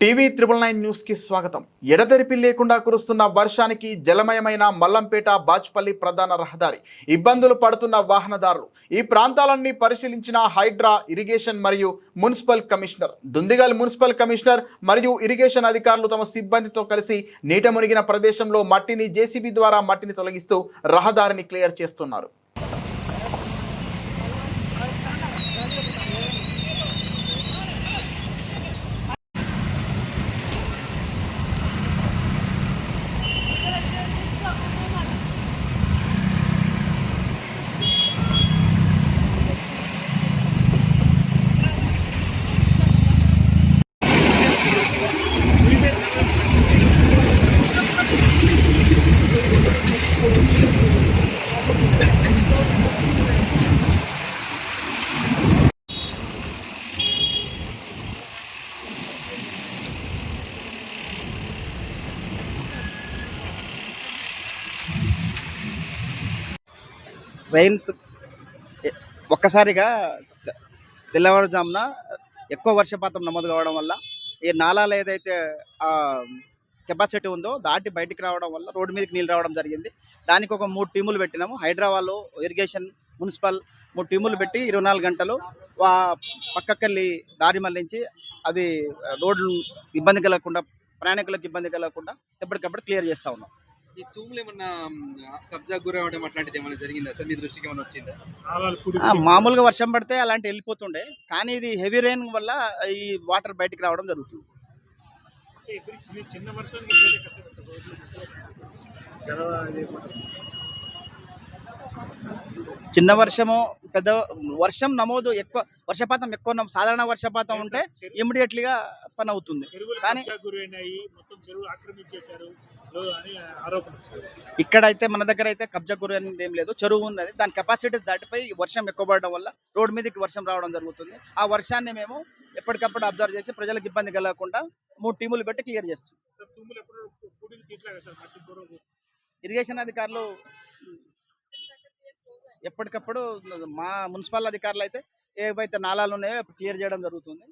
TV triple nine న్యూస్కి స్వాగతం. ఎడతెరిపి లేకుండా కురుస్తున్న వర్షానికి జలమయమైన మల్లంపేట బాచ్పల్లి ప్రధాన రహదారి. ఇబ్బందులు పడుతున్న వాహనదారులు. ఈ ప్రాంతాలన్నీ పరిశీలించిన హైడ్రా ఇరిగేషన్ మరియు municipal commissioner. Dundigal municipal commissioner మరియు ఇరిగేషన్ అధికారులు తమ సిబ్బందితో కలిసి నీట మునిగిన ప్రదేశంలో మట్టిని జేసీబీ ద్వారా మట్టిని తొలగిస్తూ రహదారిని క్లియర్ చేస్తున్నారు. రైన్స్ ఒక్కసారిగా తెల్లవారుజామున ఎక్కువ వర్షపాతం నమోదు కావడం వల్ల ఈ నాలాలు ఏదైతే కెపాసిటీ ఉందో దాటి బయటికి రావడం వల్ల రోడ్డు మీదకి నీళ్ళు రావడం జరిగింది. దానికి ఒక మూడు టీములు పెట్టినాము. హైదరాబాద్లో ఇరిగేషన్ మున్సిపల్ మూడు టీములు పెట్టి ఇరవై నాలుగు గంటలు పక్కకెళ్ళి దారి మళ్ళించి అవి రోడ్లు ఇబ్బంది కలగకుండా ప్రయాణికులకు ఇబ్బంది కలగకుండా ఎప్పటికప్పుడు క్లియర్ చేస్తూ ఉన్నాం. ఈ తూములు ఏమన్నా కబ్జా గురవడం అట్లాంటిది ఏమైనా జరిగిందా సార్? మీ దృష్టికి ఏమైనా వచ్చిందా? ఆ, మామూలుగా వర్షం పడితే అలాంటి వెళ్ళిపోతుండే. కానీ ఇది హెవీ రెయిన్ వల్ల ఈ వాటర్ బయటికి రావడం జరుగుతుంది. చిన్న లేకుండా చిన్న వర్షము పెద్ద వర్షం నమోదు ఎక్కువ వర్షపాతం ఎక్కువ సాధారణ వర్షపాతం ఉంటే ఇమ్మీడియట్లీగా పని అవుతుంది. కానీ- ఇక్కడైతే మన దగ్గర అయితే కబ్జా గురి అనేది ఏం లేదు చెరువు ఉన్నది దాని కెపాసిటీ దాటిపై వర్షం ఎక్కువ పడడం వల్ల రోడ్డు మీదకి వర్షం రావడం జరుగుతుంది. ఆ వర్షాన్ని మేము ఎప్పటికప్పుడు అబ్జర్వ్ చేసి ప్రజలకు ఇబ్బంది కలగకుండా మూడు టీములు పెట్టి క్లియర్ చేస్తాం. సార్ తుమ్ములు ఎప్పుడు పుడికి తీట్లాగా సార్ మట్టి బుర్రకు ఇరిగేషన్ అధికారులు ఎప్పటికప్పుడు మా మున్సిపల్ అధికారులు అయితే ఏవైతే నాలాలు ఉన్నాయో క్లియర్ చేయడం జరుగుతుంది.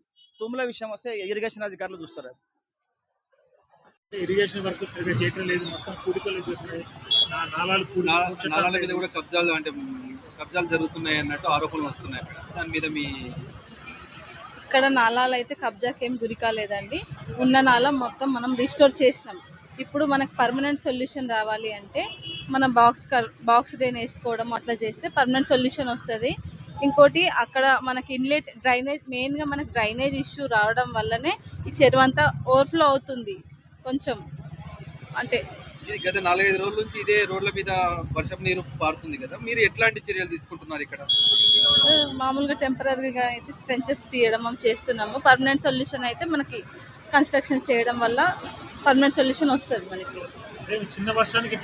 తుమ్ముల విషయం వస్తే ఇరిగేషన్ అధికారులు చూస్తారు. అది. ఇరిగేషన్ వర్క్ సరిగ్గా చేయటం లేదు. మొత్తం పూడికలు చేస్తున్నాయి. నా- నాలాలు పూడి నా- పూడ్చటం నాలాల మీద. కూడా కబ్జాలు అంటే కబ్జాలు జరుగుతున్నాయి అన్నట్టు ఆరోపణలు వస్తున్నాయి. అక్కడ దాని మీద మీ ఇక్కడ నాలాలు అయితే కబ్జాకి ఏం గురి కాలేదండి. ఉన్న నాల మొత్తం మనం రిస్టోర్ చేసినాం. ఇప్పుడు మనకు పర్మనెంట్ సొల్యూషన్ రావాలి అంటే మనం బాక్స్ కర్ బాక్స్ డ్రైన్ వేసుకోవడం అట్లా చేస్తే పర్మనెంట్ సొల్యూషన్ వస్తుంది. ఇంకోటి అక్కడ మనకి ఇన్లెట్ డ్రైనేజ్ మెయిన్గా మనకి డ్రైనేజ్ ఇష్యూ రావడం వల్లనే ఈ చెరువు అంతా ఓవర్ఫ్లో అవుతుంది. కొంచెం అంటే ఇది గత నాలుగైదు రోజుల నుంచి ఇదే రోడ్ల మీద వర్షపు నీరు పారుతుంది కదా. మీరు ఎట్లాంటి చర్యలు తీసుకుంటున్నారు ఇక్కడ? మామూలుగా టెంపరీగా అయితే స్ట్రెంచెస్ తీయడం మనం చేస్తున్నాము. పర్మనెంట్ సొల్యూషన్ అయితే మనకి కన్స్ట్రక్షన్ చేయడం వల్ల పర్మనెంట్ సొల్యూషన్ వస్తుంది మనకి. చిన్న వర్షానికి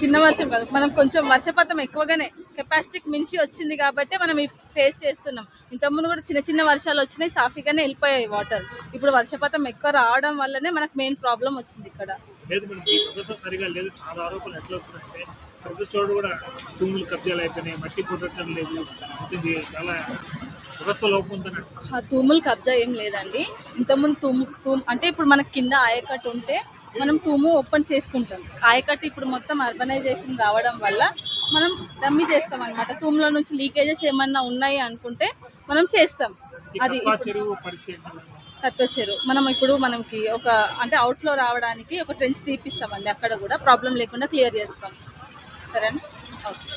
చిన్న వర్షం కాదు. మనం కొంచెం వర్షపాతం ఎక్కువగానే కెపాసిటీకి మించి వచ్చింది కాబట్టి మనం ఫేస్ చేస్తున్నాం. ఇంతకుముందు కూడా చిన్న చిన్న వర్షాలు వచ్చినాయి సాఫీగానే వెళ్ళిపోయాయి వాటర్ ఇప్పుడు వర్షపాతం ఎక్కువ రావడం వల్లనే మనకు మెయిన్ ప్రాబ్లం వచ్చింది ఇక్కడ. లేదు మనం ఈ ప్రదర్శన సరిగా లేదు. చాలా ఆరోపణలు ఎట్లా వస్తున్నాయంటే ప్రతి చోటు కూడా తూములు కబ్జాలు అయిపోయినాయి మట్టి పుట్టడం లేదు ఇది చాలా వ్యవస్థ లోపం ఉందని అంటున్నారు. ఆ తూములు కబ్జా ఏం లేదండి. ఇంతకుముందు తూము తూము అంటే ఇప్పుడు మనకి కింద ఆయకట్టు ఉంటే మనం తూము ఓపెన్ చేసుకుంటాం. ఆయకట్టు ఇప్పుడు మొత్తం అర్బనైజేషన్ రావడం వల్ల మనం డమ్మి చేస్తాం అనమాట తూములో నుంచి లీకేజెస్ ఏమన్నా ఉన్నాయి అనుకుంటే మనం చేస్తాం. అది కత్తొచ్చారు. మనం ఇప్పుడు మనకి ఒక అంటే అవుట్లో రావడానికి ఒక ట్రెంచ్ తీపిస్తామండి. అక్కడ కూడా ప్రాబ్లం లేకుండా క్లియర్ చేస్తాం. సరేనా? ఓకే